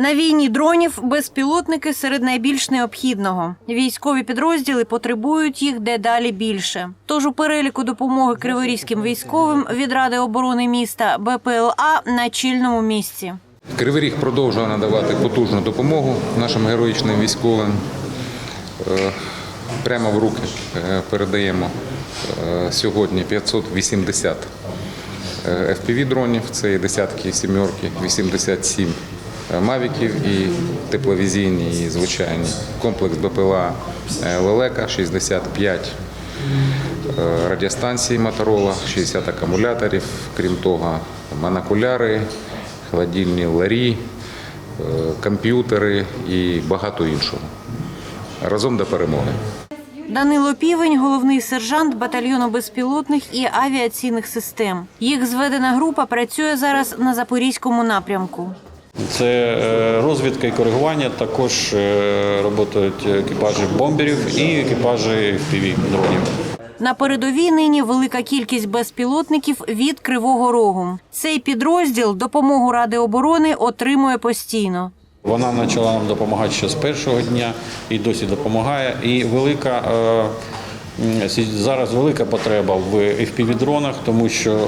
На війні дронів безпілотники серед найбільш необхідного. Військові підрозділи потребують їх дедалі більше. Тож у переліку допомоги криворізьким військовим від Ради оборони міста БПЛА на чільному місці. Кривий Ріг продовжує надавати потужну допомогу нашим героїчним військовим. Е, Прямо в руки е, передаємо е, сьогодні 580 FPV-дронів, це десятки сімерки, 87 мавіків і тепловізійні, і звичайні. Комплекс БПЛА е, Лелека 65 е, радіостанцій Моторола, 60 акумуляторів, крім того, монокуляри, холодильні ларі, е, комп'ютери і багато іншого. Разом до перемоги. Данило Півень, головний сержант батальйону безпілотних і авіаційних систем. Їх зведена група працює зараз на запорізькому напрямку. Це е, розвідка і коригування. Також е, працюють екіпажі бомберів і екіпажі FPV дронів. На передовій нині велика кількість безпілотників від Кривого Рогу. Цей підрозділ допомогу Ради оборони отримує постійно. Вона почала нам допомагати ще з першого дня і досі допомагає. І велика е, зараз велика потреба в FPV-дронах, тому що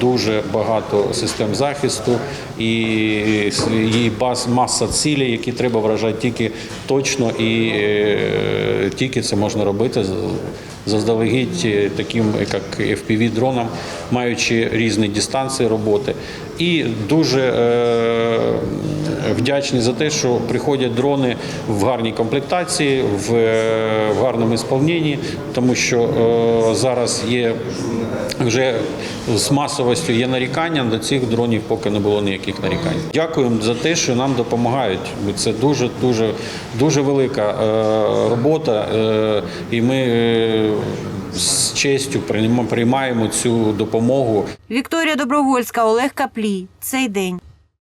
дуже багато систем захисту і, баз маса цілей, які треба вражати тільки точно і е, тільки це можна робити заздалегідь е, таким, як FPV-дронам, маючи різні дистанції роботи. І дуже е, вдячні за те, що приходять дрони в гарній комплектації, в, е, в гарному ісполненні, тому що е, зараз є вже з масовістю є нарікання. До цих дронів поки не було ніяких нарікань. Дякуємо за те, що нам допомагають. Це дуже дуже дуже велика е, робота, і ми з честю прийма- приймаємо цю допомогу. Вікторія Добровольська, Олег Каплій. Цей день.